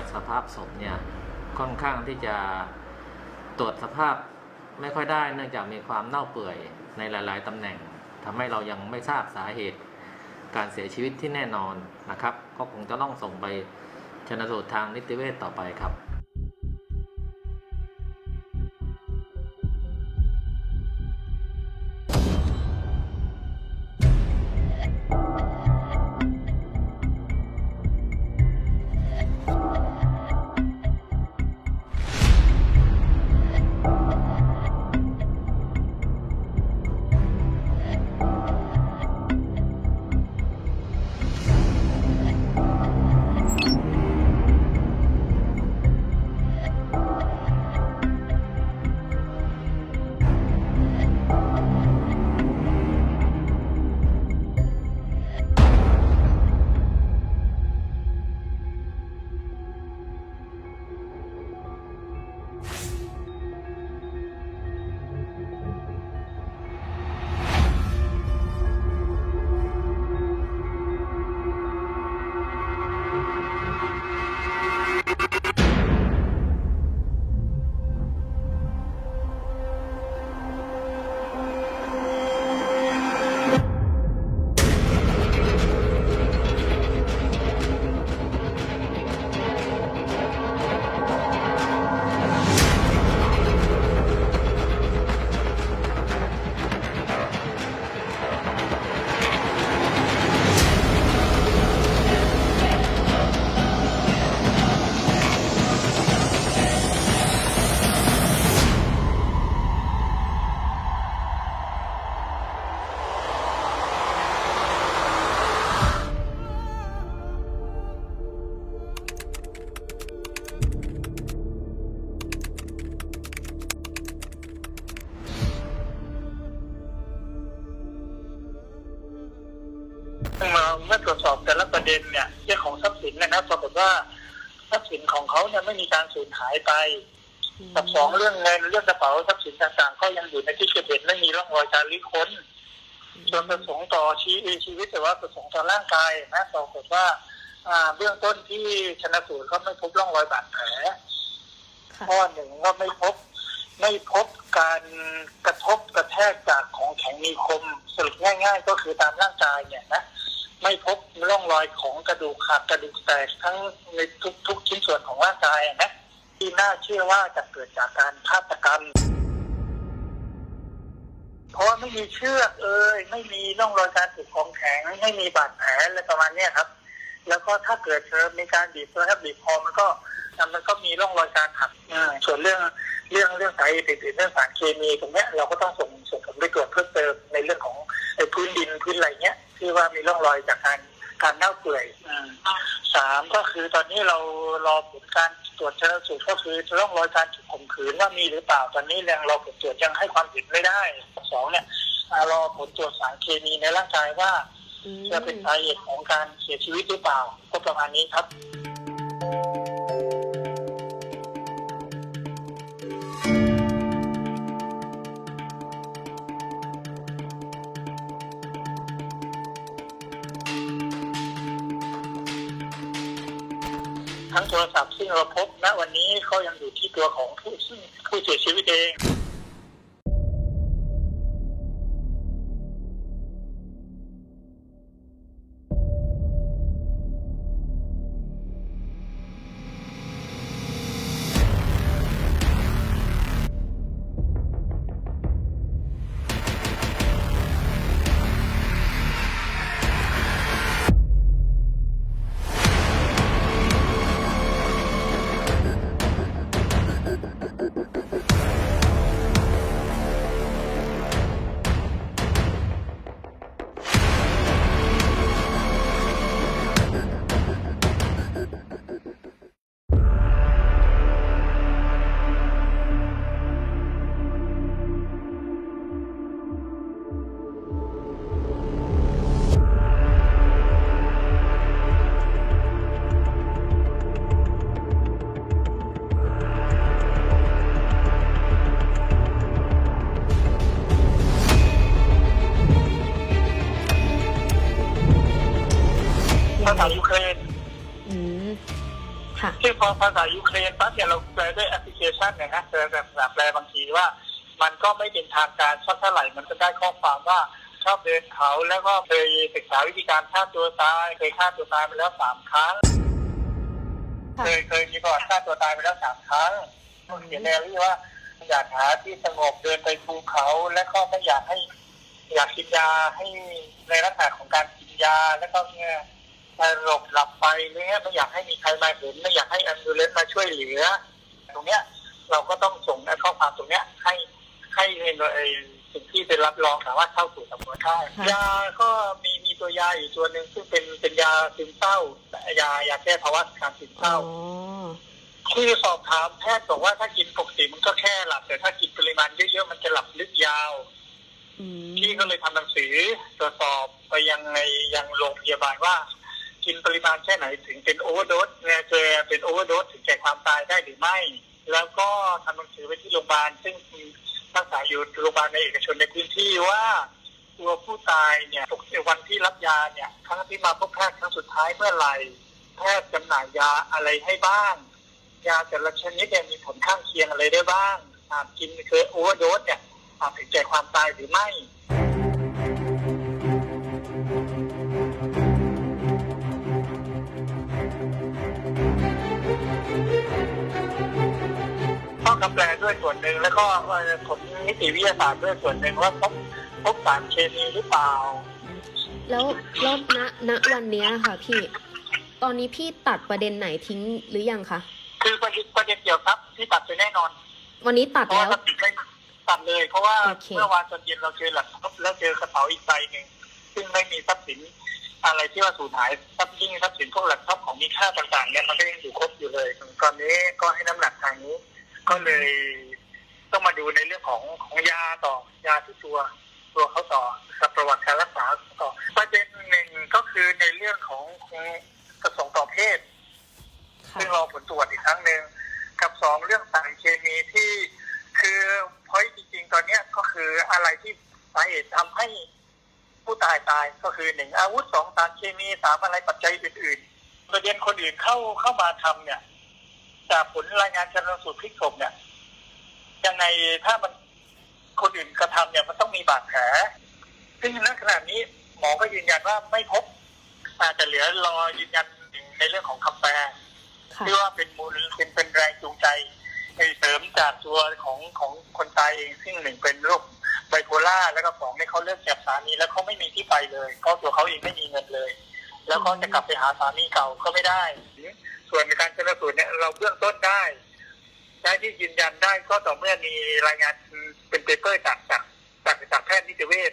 จากสภาพศพเนี่ยค่อนข้างที่จะตรวจสภาพไม่ค่อยได้ เนื่องจากมีความเน่าเปื่อยในหลาย ๆตำแหน่งทำให้เรายังไม่ทราบสาเหตุการเสียชีวิตที่แน่นอนนะครับ ก็คงจะต้องส่งไปชนสูตรทางนิติเวชต่อไปครับ รวจสอบแต่ละประเด็นเนี่ยเรื่องของทรัพย์สินนะครับปรากฏว่าทรัพย์สินของเขาเนี่ยไม่มีการสูญหายไปกับสองเรื่องเงินเรื่องกระเป๋าทรัพย์สินต่างๆ ก็ยังอยู่ในที่เกิดเหตุไม่มีร่องรอยการรื้อค้นส่วนประสงค์ต่อชีวิตชีวิตแต่ว่าประสงค์ต่อร่างกายนะปรากฏว่าอ่าเบื้องต้นที่ชนะสูตรก็ไม่พบร่องรอยบาดแผลค่ะข้อหนึ่งก็ไม่พบไม่พบการกระทบกระแทกจากของแข็งมีคมสรุปง่าย ๆ ก็คือตามร่างกายเนี่ยนะ ไม่พบร่องรอยของกระดูกหักกระดูกแตกทั้งในทุกทุกชิ้นส่วนของร่างกายนะที่น่าเชื่อว่าจะเกิดจากการฆาตกรรม เพราะว่าไม่มีเชือกเอ่ยไม่มีร่องรอยการถูกของแข็งไม่มีบาดแผลอะไรประมาณนี้ครับ แล้วก็ถ้าเกิดเธอมีการบีบตัวถ้าบีบคอมันก็มันก็มีร่องรอยการหักส่วนเรื่องเรื่องเรื่องสาเหตุเรื่องสารเคมีตรงเนี้ยเราก็ต้องส่งส่งผลไปตรวจเพิ่มเติมในเรื่องของพื้นดินพื้นอะไรเงี้ย ที่ว่ามีร่องรอยจากการการเน่าเปื่อยอืมสามก็คือตอนนี้เรารอผลการตรวจชนสูตรก็คือร่องรอยการถูกข่มขืนว่ามีหรือเปล่าตอนนี้ยังเราผลตรวจยังให้ความเห็นไม่ได้สองเนี่ยอ่ารอผลตรวจสารเคมีในร่างกายว่าอืมจะเป็นสาเหตุของการเสียชีวิตหรือเปล่า ก็ประมาณนี้ครับ ทั้งโทรศัพท์ซึ่งเราพบณวันนี้เขายังอยู่ที่ตัวของผู้ซึ่งผู้เสียชีวิตเอง คือพอภาษายูเครนปั๊บเนี่ยเราแปลด้วยแอปพลิเคชันเนี่ยนะแปลแบบแปลบางทีว่า มันก็ไม่เป็นทางการสักเท่าไหร่มันก็ได้ข้อความว่าชอบเดินเขาแล้วก็เคยศึกษาวิธีการฆ่าตัวตายเคยฆ่าตัวตายมาแล้วสามครั้งเคยเคยมีประวัติฆ่าตัวตายมาแล้วสามครั้งเขียนในที่ว่าอยากหาที่สงบเดินไปภูเขาและก็ไม่อยากให้ อยากกินยาให้ในลักษณะของการกินยาแล้วก็เนี่ย สลบหลับไปอะไรเงี้ยไม่อยากให้มีใครมาเห็นไม่อยากให้อันดูเลนมาช่วยเหลือ ตรงเนี้ยเราก็ต้องส่งข้อความตรงเนี้ยให้ให้ในหน่วยสิ่งที่เป็นรับรองสามารถเข้าสู่สำนวนได้ค่ะยาก็มีมีตัวยาอีกตัวหนึ่งซึ่งเป็นเป็นยาซึมเศร้ายายาแก้ภาวะการซึมเศอ๋ร้าอคือสอบถามแพทย์บอกว่าถ้ากินปกติมันก็แค่หลับ แต่ถ้ากินปริมาณเยอะๆมันจะหลับลึกยาวอืมพี่ก็เลยทำหนังสือตรวจสอบไปยังในยังโรงพยาบาลว่า กินปริมาณแค่ไหนถึงเป็นโอเวอร์โดสเนี่ยเจอเป็นโอเวอร์โดสถึงแก่ความตายได้หรือไม่ แล้วก็ทำหนังสือไปที่โรงพยาบาลซึ่งรักษาอยู่โรงพยาบาลในเอกชนในพื้นที่ว่าตัวผู้ตายเนี่ยตกในวันที่รับยาเนี่ยครั้งที่มาพบแพทย์ครั้งสุดท้ายเมื่อไหร่แพทย์จำหน่ายยาอะไรให้บ้าง ยาแต่ละชนิดเนี่ยมีผลข้างเคียงอะไรได้บ้างหากกินเคยโอเวอร์โดสเนี่ยอาจถึงแก่ความตายหรือไม่ ด้วยส่วนหนึ่งแล้วก็เอ่อผลนิติวิทยาศาสตร์ด้วยส่วนหนึ่งว่าพบพบสารเคมีหรือเปล่า แล้วแล้วณณวันเนี้ยค่ะพี่ ตอนนี้พี่ตัดประเด็นไหนทิ้งหรือยังคะคือประเด็นประเด็นเกี่ยวกับที่ตัดไปแน่นอน วันนี้ตัดเพราะแล้ว่าวทรัพย์สินไม่ตัดเลย เพราะว่าโอเค เมื่อวานตอนเย็นเราเจอหลักทรัพย์แล้วเจอกระเป๋าอีกใบหนึ่งซึ่งไม่มีทรัพย์สินอะไรที่ว่าสูญหายทรัพย์ยิ่งทรัพย์สินพวกหลักทรัพย์ของมีค่าต่างๆเนี่ยมันก็ยังอยู่ครบอยู่เลยตอนนี้ก็ให้น้ำหนักทางนี้ ก็เลยต้องมาดูในเรื่องของของยาต่อยาที่ตัวตัวเขาต่อกับประวัติการรักษาต่อประเด็นหนึ่งก็คือในเรื่องของของประสงค์ต่อเพศค่ะซึ่งรอผลตรวจอีกครั้งหนึ่งกับสองเรื่องสารเคมีที่คือพอยจริงๆ ตอนเนี้ยก็คืออะไรที่สาเหตุทำให้ผู้ตายตายก็คือหนึ่งอาวุธสองสารเคมีสามอะไรปัจจัยอื่น ๆ ประเด็นคนอื่นเข้าเข้ามาทำเนี่ย จากผลรายงานชันสูตรพลิกศพเนี่ยยังไงถ้ามันคนอื่นกระทำเนี่ยมันต้องมีบาดแผลซึ่งณขณะนี้หมอก็ยืนยันว่าไม่พบ อาจจะเหลือรอยืนยันในเรื่องของคำแปลค่ะที่ว่าเป็นมูลเป็นเป็นแรงจูงใจให้เสริมจากตัวของของคนตายเองซึ่งหนึ่งเป็นโรคไบโพล่าแล้วก็สองเนี่ยเขาเลิกจากสามีแล้วเขาไม่มีที่ไปเลยก็ตัวเขาเองไม่มีเงินเลย แล้วก็จะกลับไปหาสามีเก่าก็ไม่ได้ ส่วนในการชนสูตรเนี่ยเราเบื้องต้นได้ได้ที่ยืนยันได้ก็ต่อเมื่อมีรายงานเป็นเปเปอร์จากจากจากจากแพทย์นิติเวช